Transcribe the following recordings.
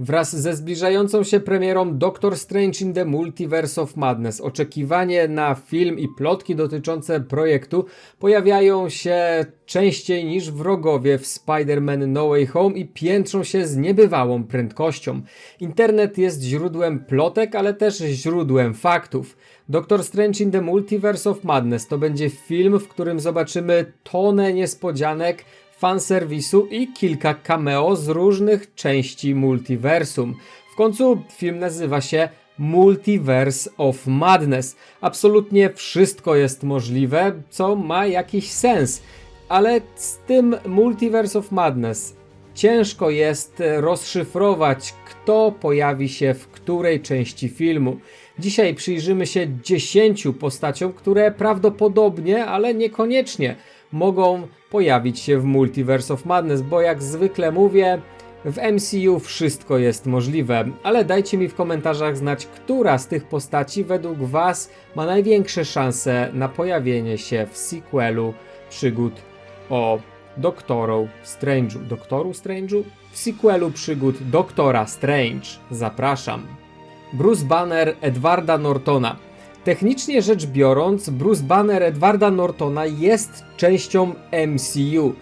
Wraz ze zbliżającą się premierą Doctor Strange in the Multiverse of Madness oczekiwanie na film i plotki dotyczące projektu pojawiają się częściej niż wrogowie w Spider-Man No Way Home i piętrzą się z niebywałą prędkością. Internet jest źródłem plotek, ale też źródłem faktów. Doctor Strange in the Multiverse of Madness to będzie film, w którym zobaczymy tonę niespodzianek, fanserwisu i kilka cameo z różnych części multiversum. W końcu film nazywa się Multiverse of Madness. Absolutnie wszystko jest możliwe, co ma jakiś sens. Ale z tym Multiverse of Madness ciężko jest rozszyfrować, kto pojawi się w której części filmu. Dzisiaj przyjrzymy się 10 postaciom, które prawdopodobnie, ale niekoniecznie mogą pojawić się w Multiverse of Madness, bo jak zwykle mówię, w MCU wszystko jest możliwe, ale dajcie mi w komentarzach znać, która z tych postaci według Was ma największe szanse na pojawienie się w sequelu przygód o Doktoru Strange'u. Doktoru Strange'u? W sequelu przygód Doktora Strange. Zapraszam. Bruce Banner Edwarda Nortona. Technicznie rzecz biorąc, Bruce Banner Edwarda Nortona jest częścią MCU.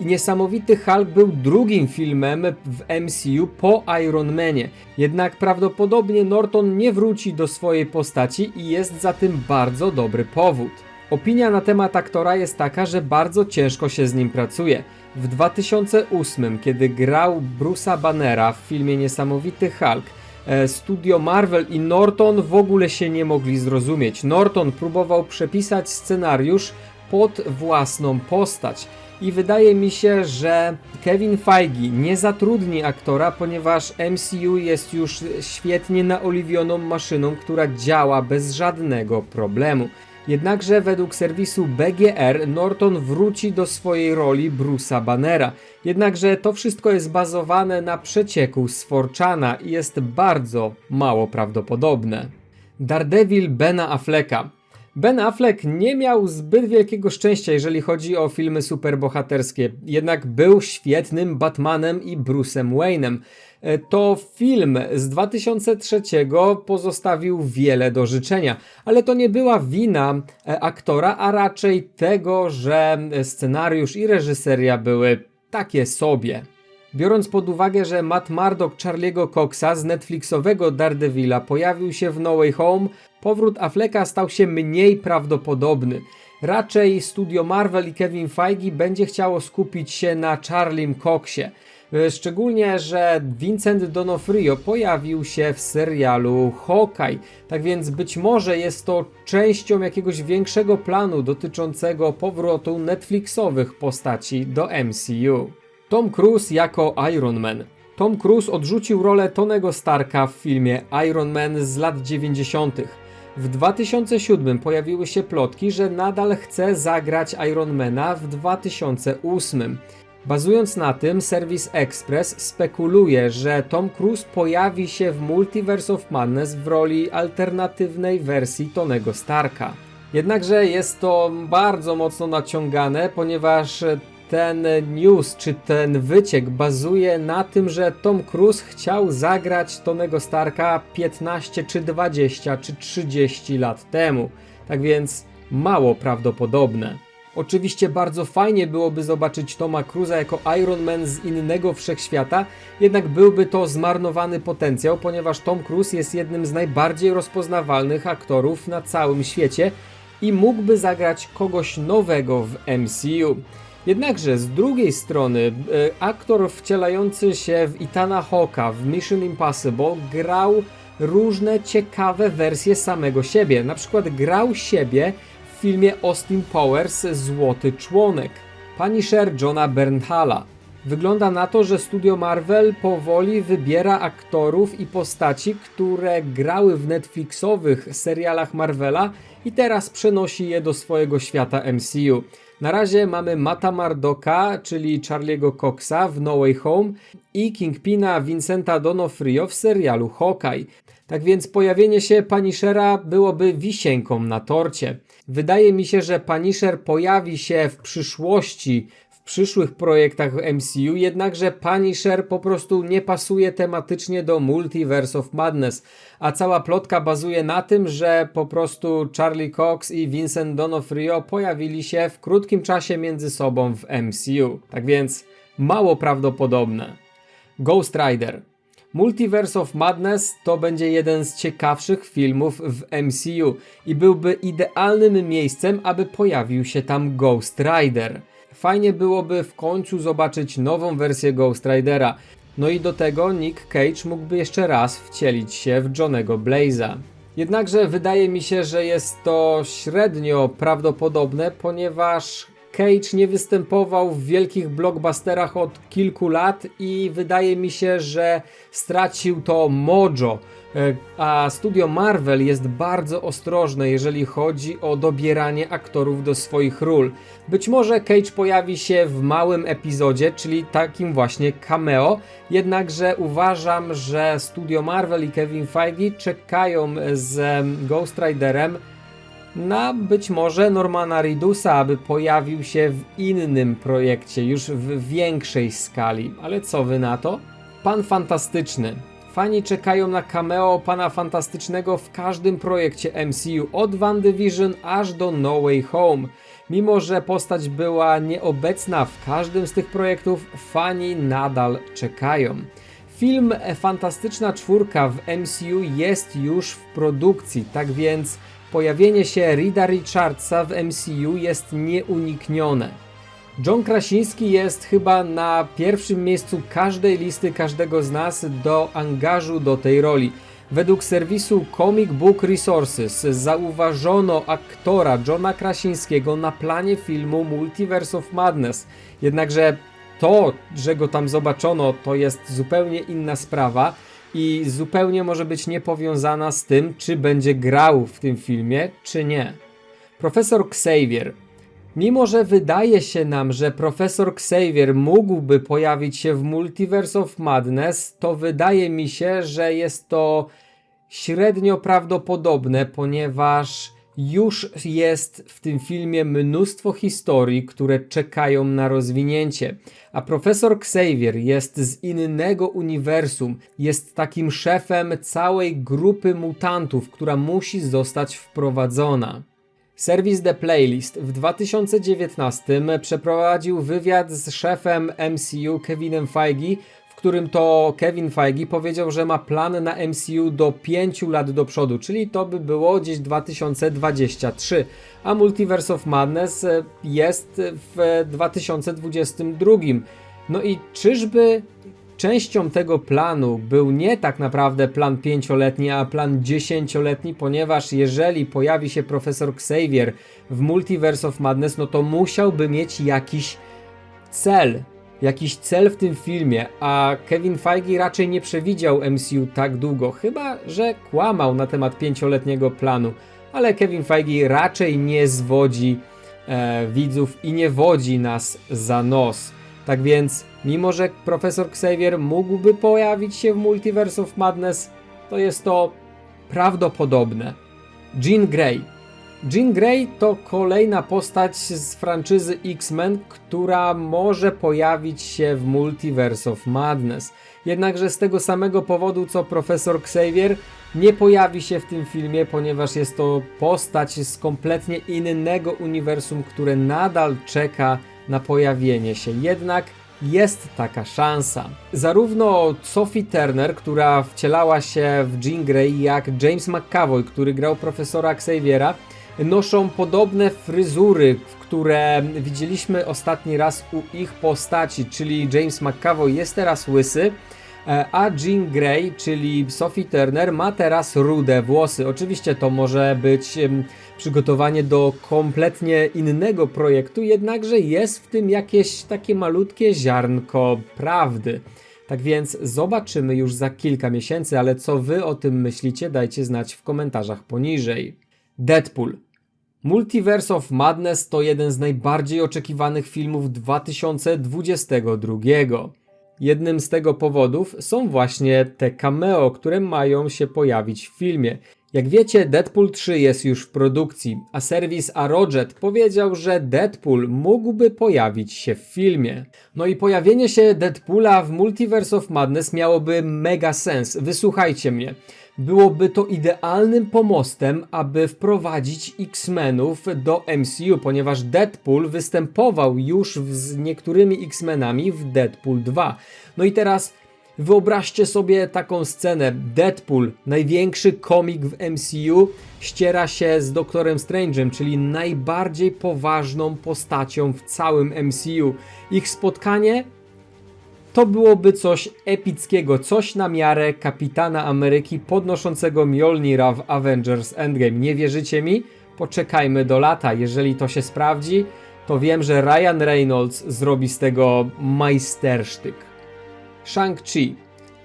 Niesamowity Hulk był drugim filmem w MCU po Iron Manie. Jednak prawdopodobnie Norton nie wróci do swojej postaci i jest za tym bardzo dobry powód. Opinia na temat aktora jest taka, że bardzo ciężko się z nim pracuje. W 2008, kiedy grał Bruce'a Bannera w filmie Niesamowity Hulk, studio Marvel i Norton w ogóle się nie mogli zrozumieć. Norton próbował przepisać scenariusz pod własną postać. I wydaje mi się, że Kevin Feige nie zatrudni aktora, ponieważ MCU jest już świetnie naoliwioną maszyną, która działa bez żadnego problemu. Jednakże według serwisu BGR Norton wróci do swojej roli Bruce'a Bannera. Jednakże to wszystko jest bazowane na przecieku z Forchana i jest bardzo mało prawdopodobne. Daredevil Bena Afflecka. Ben Affleck nie miał zbyt wielkiego szczęścia, jeżeli chodzi o filmy superbohaterskie, jednak był świetnym Batmanem i Bruce'em Wayne'em. E, To film z 2003 pozostawił wiele do życzenia, ale to nie była wina e, aktora, a raczej tego, że scenariusz i reżyseria były takie sobie. Biorąc pod uwagę, że Matt Murdock Charlie'ego Coxa z Netflixowego Daredevila pojawił się w No Way Home, powrót Afflecka stał się mniej prawdopodobny. Raczej studio Marvel i Kevin Feige będzie chciało skupić się na Charliem Coxie. E, Szczególnie, że Vincent D'Onofrio pojawił się w serialu Hawkeye, tak więc być może jest to częścią jakiegoś większego planu dotyczącego powrotu Netflixowych postaci do MCU. Tom Cruise jako Iron Man. Tom Cruise odrzucił rolę Tonego Starka w filmie Iron Man z lat 90. W 2007 pojawiły się plotki, że nadal chce zagrać Ironmana w 2008. Bazując na tym, serwis Express spekuluje, że Tom Cruise pojawi się w Multiverse of Madness w roli alternatywnej wersji Tonego Starka. Jednakże jest to bardzo mocno naciągane, ponieważ ten news czy ten wyciek bazuje na tym, że Tom Cruise chciał zagrać Tonego Starka 15 czy 20 czy 30 lat temu. Tak więc mało prawdopodobne. Oczywiście bardzo fajnie byłoby zobaczyć Toma Cruza jako Iron Man z innego wszechświata, jednak byłby to zmarnowany potencjał, ponieważ Tom Cruise jest jednym z najbardziej rozpoznawalnych aktorów na całym świecie i mógłby zagrać kogoś nowego w MCU. Jednakże z drugiej strony e, aktor wcielający się w Itana Hawka w Mission Impossible grał różne ciekawe wersje samego siebie. Na przykład grał siebie w filmie Austin Powers Złoty Członek, Punisher Johna Bernhala. Wygląda na to, że studio Marvel powoli wybiera aktorów i postaci, które grały w Netflixowych serialach Marvela i teraz przenosi je do swojego świata MCU. Na razie mamy Mata Mardoka, czyli Charlie'ego Coxa w No Way Home i Kingpina Vincenta D'Onofrio w serialu Hawkeye. Tak więc pojawienie się Punishera byłoby wisienką na torcie. Wydaje mi się, że Punisher pojawi się w przyszłości w przyszłych projektach MCU, jednakże Punisher po prostu nie pasuje tematycznie do Multiverse of Madness, a cała plotka bazuje na tym, że po prostu Charlie Cox i Vincent D'Onofrio pojawili się w krótkim czasie między sobą w MCU. Tak więc mało prawdopodobne. Ghost Rider. Multiverse of Madness to będzie jeden z ciekawszych filmów w MCU i byłby idealnym miejscem, aby pojawił się tam Ghost Rider. Fajnie byłoby w końcu zobaczyć nową wersję Ghost Ridera. No i do tego Nick Cage mógłby jeszcze raz wcielić się w Johnego Blaze'a. Jednakże wydaje mi się, że jest to średnio prawdopodobne, ponieważ Cage nie występował w wielkich blockbusterach od kilku lat i wydaje mi się, że stracił to mojo. E, A studio Marvel jest bardzo ostrożne, jeżeli chodzi o dobieranie aktorów do swoich ról. Być może Cage pojawi się w małym epizodzie, czyli takim właśnie cameo, jednakże uważam, że studio Marvel i Kevin Feige czekają z Ghost Riderem na być może Normana Reedusa, aby pojawił się w innym projekcie, już w większej skali. Ale co wy na to? Pan Fantastyczny. Fani czekają na cameo Pana Fantastycznego w każdym projekcie MCU, od WandaVision aż do No Way Home. Mimo, że postać była nieobecna w każdym z tych projektów, fani nadal czekają. Film Fantastyczna Czwórka w MCU jest już w produkcji, tak więc pojawienie się Rida Richardsa w MCU jest nieuniknione. John Krasiński jest chyba na pierwszym miejscu każdej listy każdego z nas do angażu do tej roli. Według serwisu Comic Book Resources zauważono aktora Johna Krasińskiego na planie filmu Multiverse of Madness. Jednakże to, że go tam zobaczono, to jest zupełnie inna sprawa i zupełnie może być niepowiązana z tym, czy będzie grał w tym filmie, czy nie. Profesor Xavier. Mimo, że wydaje się nam, że profesor Xavier mógłby pojawić się w Multiverse of Madness, to wydaje mi się, że jest to średnio prawdopodobne, ponieważ już jest w tym filmie mnóstwo historii, które czekają na rozwinięcie. A profesor Xavier jest z innego uniwersum, jest takim szefem całej grupy mutantów, która musi zostać wprowadzona. Serwis The Playlist w 2019 przeprowadził wywiad z szefem MCU Kevinem Feige, którym to Kevin Feige powiedział, że ma plan na MCU do 5 lat do przodu, czyli to by było gdzieś 2023, a Multiverse of Madness e, jest w 2022. No i czyżby częścią tego planu był nie tak naprawdę plan pięcioletni, a plan dziesięcioletni, ponieważ jeżeli pojawi się profesor Xavier w Multiverse of Madness, no to musiałby mieć jakiś cel, jakiś cel w tym filmie, a Kevin Feige raczej nie przewidział MCU tak długo, chyba że kłamał na temat pięcioletniego planu, ale Kevin Feige raczej nie zwodzi e, widzów i nie wodzi nas za nos. Tak więc, mimo że profesor Xavier mógłby pojawić się w Multiverse of Madness, to jest to prawdopodobne. Jean Grey. Jean Grey to kolejna postać z franczyzy X-Men, która może pojawić się w Multiverse of Madness. Jednakże z tego samego powodu co profesor Xavier nie pojawi się w tym filmie, ponieważ jest to postać z kompletnie innego uniwersum, które nadal czeka na pojawienie się. Jednak jest taka szansa. Zarówno Sophie Turner, która wcielała się w Jean Grey, jak James McAvoy, który grał profesora Xaviera, noszą podobne fryzury, które widzieliśmy ostatni raz u ich postaci, czyli James McAvoy jest teraz łysy, e, a Jean Grey, czyli Sophie Turner, ma teraz rude włosy. Oczywiście to może być przygotowanie do kompletnie innego projektu, jednakże jest w tym jakieś takie malutkie ziarnko prawdy. Tak więc zobaczymy już za kilka miesięcy, ale co wy o tym myślicie, dajcie znać w komentarzach poniżej. Deadpool. Multiverse of Madness to jeden z najbardziej oczekiwanych filmów 2022. Jednym z tego powodów są właśnie te cameo, które mają się pojawić w filmie. Jak wiecie, Deadpool 3 jest już w produkcji, a serwis Arojet powiedział, że Deadpool mógłby pojawić się w filmie. No i pojawienie się Deadpoola w Multiverse of Madness miałoby mega sens. Wysłuchajcie mnie. Byłoby to idealnym pomostem, aby wprowadzić X-Menów do MCU, ponieważ Deadpool występował już z niektórymi X-Menami w Deadpool 2. No i teraz Wyobraźcie sobie taką scenę. Deadpool, największy komik w MCU, ściera się z Doktorem Strange'em, czyli najbardziej poważną postacią w całym MCU. Ich spotkanie to byłoby coś epickiego, coś na miarę Kapitana Ameryki podnoszącego Mjolnira w Avengers Endgame. Nie wierzycie mi? Poczekajmy do lata. Jeżeli to się sprawdzi, to wiem, że Ryan Reynolds zrobi z tego majstersztyk. Shang-Chi.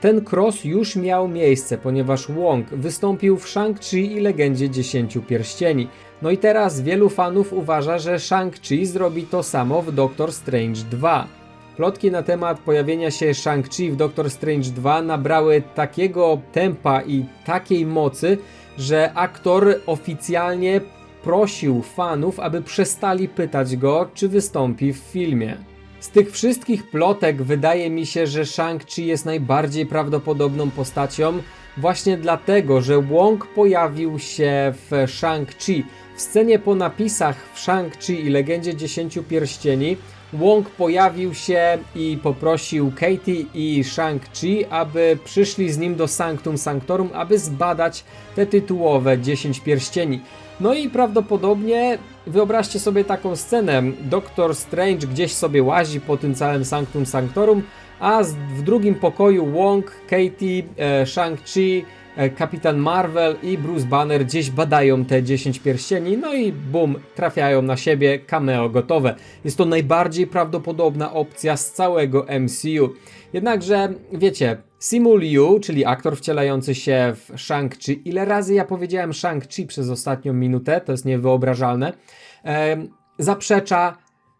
Ten cross już miał miejsce, ponieważ Wong wystąpił w Shang-Chi i Legendzie Dziesięciu Pierścieni. No i teraz wielu fanów uważa, że Shang-Chi zrobi to samo w Doctor Strange 2. Plotki na temat pojawienia się Shang-Chi w Doctor Strange 2 nabrały takiego tempa i takiej mocy, że aktor oficjalnie prosił fanów, aby przestali pytać go, czy wystąpi w filmie. Z tych wszystkich plotek wydaje mi się, że Shang-Chi jest najbardziej prawdopodobną postacią, właśnie dlatego, że Wong pojawił się w Shang-Chi. W scenie po napisach w Shang-Chi i Legendzie Dziesięciu Pierścieni Wong pojawił się i poprosił Katie i Shang-Chi, aby przyszli z nim do Sanctum Sanctorum, aby zbadać te tytułowe 10 pierścieni. No i prawdopodobnie wyobraźcie sobie taką scenę. Doktor Strange gdzieś sobie łazi po tym całym Sanctum Sanctorum, a w drugim pokoju Wong, Katie, e, Shang-Chi, Kapitan Marvel i Bruce Banner gdzieś badają te 10 pierścieni, no i bum, trafiają na siebie, cameo gotowe. Jest to najbardziej prawdopodobna opcja z całego MCU. Jednakże, wiecie, Simu Liu, czyli aktor wcielający się w Shang-Chi, ile razy ja powiedziałem Shang-Chi przez ostatnią minutę, to jest niewyobrażalne, em, zaprzecza,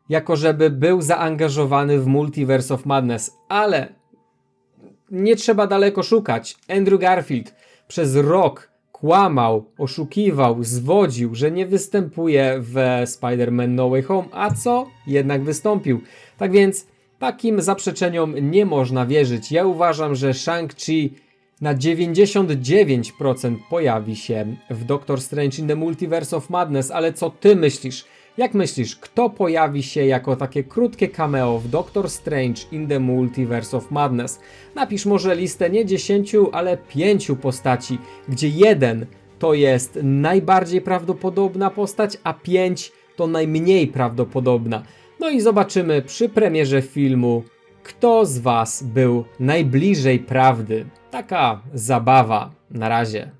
jako żeby był zaangażowany w Multiverse of Madness, ale nie trzeba daleko szukać. Andrew Garfield przez rok kłamał, oszukiwał, zwodził, że nie występuje w Spider-Man No Way Home, a co? Jednak wystąpił. Tak więc takim zaprzeczeniom nie można wierzyć. Ja uważam, że Shang-Chi na 99% pojawi się w Doctor Strange in the Multiverse of Madness, ale co ty myślisz? Jak myślisz, kto pojawi się jako takie krótkie cameo w Doctor Strange in the Multiverse of Madness? Napisz może listę nie 10, ale 5 postaci, gdzie jeden to jest najbardziej prawdopodobna postać, a 5 to najmniej prawdopodobna. No i zobaczymy przy premierze filmu, kto z Was był najbliżej prawdy. Taka zabawa. Na razie.